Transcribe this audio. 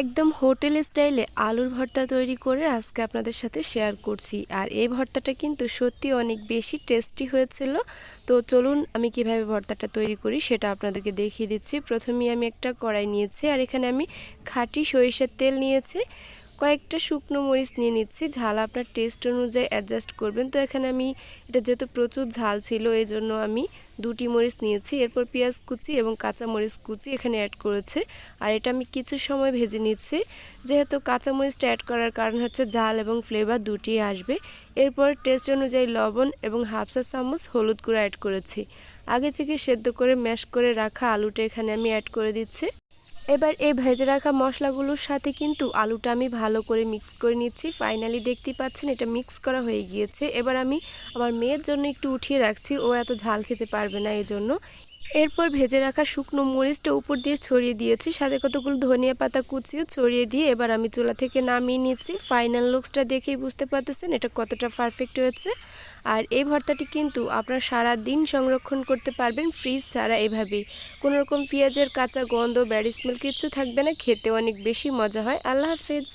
একদম হোটেল স্টাইলে আলুর ভর্তা তৈরি করে আজকে আপনাদের সাথে শেয়ার করছি। আর এই ভর্তাটা কিন্তু সত্যি অনেক বেশি টেস্টি হয়েছিল। তো চলুন আমি কীভাবে ভর্তাটা তৈরি করি সেটা আপনাদেরকে দেখিয়ে দিচ্ছি। প্রথমেই আমি একটা কড়াই নিয়েছি আর এখানে আমি খাঁটি সরিষার তেল নিয়েছি। কয়েকটা শুকনো মরিচ নিয়ে নিচ্ছি। ঝাল আপনার টেস্ট অনুযায়ী অ্যাডজাস্ট করবেন। তো এখানে আমি, এটা যেহেতু প্রচুর ঝাল ছিল এই জন্য আমি দুটি মরিচ নিয়েছি। এরপর পেঁয়াজ কুচি এবং কাঁচা মরিচ কুচি এখানে অ্যাড করেছে। আর এটা আমি কিছু সময় ভেজে নিচ্ছি। যেহেতু কাঁচা মরিচটা অ্যাড করার কারণ হচ্ছে ঝাল এবং ফ্লেভার দুটি আসবে। এরপর টেস্ট অনুযায়ী লবণ এবং হাফ চা চামচ হলুদ গুঁড়ো অ্যাড করেছি। আগে থেকে সেদ্ধ করে ম্যাশ করে রাখা আলুটা এখানে আমি অ্যাড করে দিচ্ছি। এবার এই ভেজে রাখা মশলাগুলোর সাথে কিন্তু আলুটা আমি ভালো করে মিক্স করে নিচ্ছি। ফাইনালি দেখতে পাচ্ছেন এটা মিক্স করা হয়ে গিয়েছে। এবার আমি আমার মেয়ের জন্য একটু উঠিয়ে রাখছি। ও এত ঝাল খেতে পারবে না এই জন্য এরপর ভেজে রাখা শুকনো মরিচটা উপর দিয়ে ছড়িয়ে দিয়েছি। সাথে কতগুলো ধনিয়া পাতা কুচিয়ে ছড়িয়ে দিয়ে এবার আমি চুলা থেকে নামিয়ে নিচ্ছি। ফাইনাল লুকসটা দেখেই বুঝতে পারতেছেন এটা কতটা পারফেক্ট হয়েছে। আর এই ভর্তাটি কিন্তু আপনারা সারা দিন সংরক্ষণ করতে পারবেন ফ্রিজ ছাড়া এভাবেই। কোনো রকম পেঁয়াজের কাঁচা গন্ধ ব্যাড স্মেল কিচ্ছু থাকবে না, খেতে অনেক বেশি মজা হয়। আল্লাহ হাফেজ।